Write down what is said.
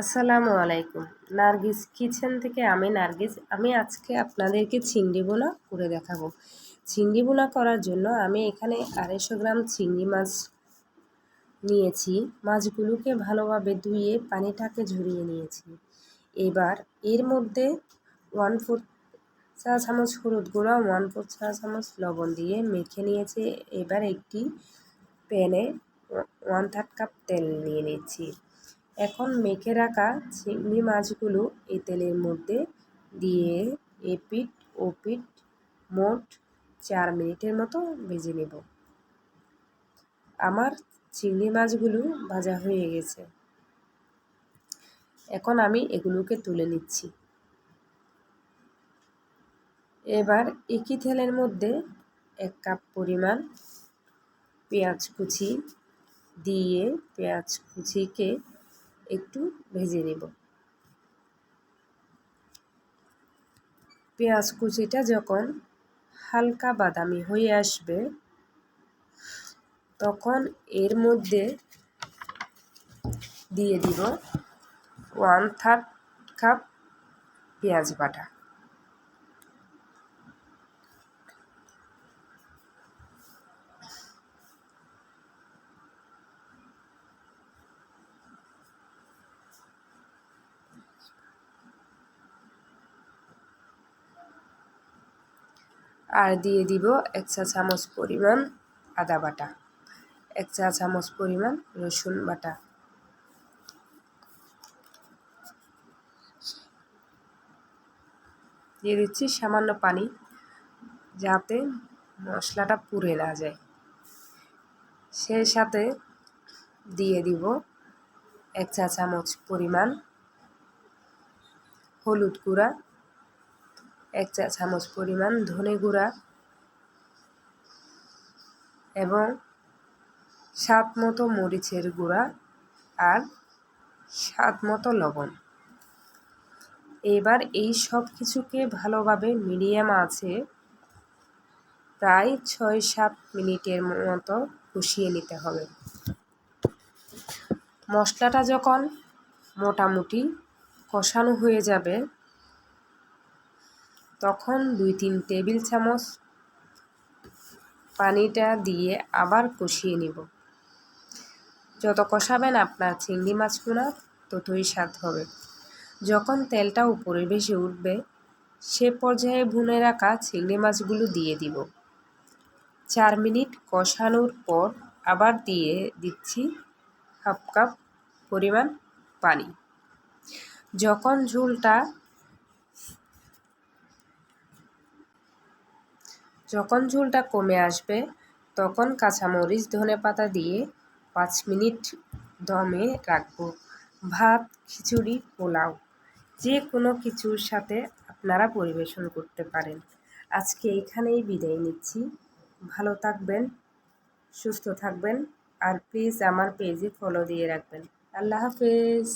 আসসালামু আলাইকুম। নার্গিস কিচেন থেকে আমি নার্গিস। আমি আজকে আপনাদেরকে চিংড়ি বোনা করে দেখাবো। চিংড়ি বোনা করার জন্য আমি এখানে আড়াইশো গ্রাম চিংড়ি মাছ নিয়েছি। মাছগুলোকে ভালোভাবে ধুয়ে পানিটাকে ঝরিয়ে নিয়েছি। এবার এর মধ্যে ওয়ান ফোর চা চামচ হলুদ গুঁড়া ওয়ান ফোর চা চামচ লবণ দিয়ে মেখে নিয়েছি। এবার একটি প্যানে ওয়ান থার্ড কাপ তেল নিয়ে নিচ্ছি। এখন মেখে রাখা চিংড়ি মাছগুলো এই তেলের মধ্যে দিয়ে এপিট ওপিট মোট চার মিনিটের মতো ভেজে নেব। আমার চিংড়ি মাছগুলো ভাজা হয়ে গেছে। এখন আমি এগুলোকে তুলে নিচ্ছি। এবার একই তেলের মধ্যে এক কাপ পরিমাণ পেঁয়াজ কুচি দিয়ে পেঁয়াজ কুচিকে একটু ভেজে নেব। পেঁয়াজ কুচিটা যখন হালকা বাদামি হয়ে আসবে, তখন এর মধ্যে দিয়ে দিব ওয়ান থার্ড কাপ পেঁয়াজ বাটা। আর দিয়ে দিব এক চা চামচ পরিমাণ আদা বাটা। এক চা চামচ পরিমাণ রসুন বাটা। দিয়ে দিচ্ছি সামান্য পানি যাতে মশলাটা পুড়ে না যায়। সেই সাথে দিয়ে দিব এক চা চামচ পরিমাণ হলুদ গুঁড়া। এক চা চামচ পরিমাণ ধনে গুঁড়া এবং স্বাদ মতো মরিচের গুঁড়া আর স্বাদ মতো লবণ। এবার এই সব কিছুকে ভালোভাবে মিডিয়াম আছে প্রায় ছয় সাত মিনিটের মতো কষিয়ে নিতে হবে। মশলাটা যখন মোটামুটি কষানো হয়ে যাবে তখন দুই তিন টেবিল চামচ পানিটা দিয়ে আবার কষিয়ে নিব। যত কষাবেন আপনার চিংড়ি মাছগুলো ততই স্বাদ হবে। যখন তেলটা উপরে ভেসে উঠবে, সে পর্যায়ে ভুনে রাখা চিংড়ি মাছগুলো দিয়ে দিব। চার মিনিট কষানোর পর আবার দিয়ে দিচ্ছি হাফ কাপ পরিমাণ পানি। যখন ঝোলটা যখন ঝোলটা কমে আসবে, তখন কাঁচামরিচ ধনে পাতা দিয়ে পাঁচ মিনিট দমে রাখব। ভাত, খিচুড়ি, পোলাও, যে কোনো কিছুর সাথে আপনারা পরিবেশন করতে পারেন। আজকে এখানেই বিদায় নিচ্ছি। ভালো থাকবেন, সুস্থ থাকবেন, আর প্লিজ আমার পেজে ফলো দিয়ে রাখবেন। আল্লাহ হাফেজ।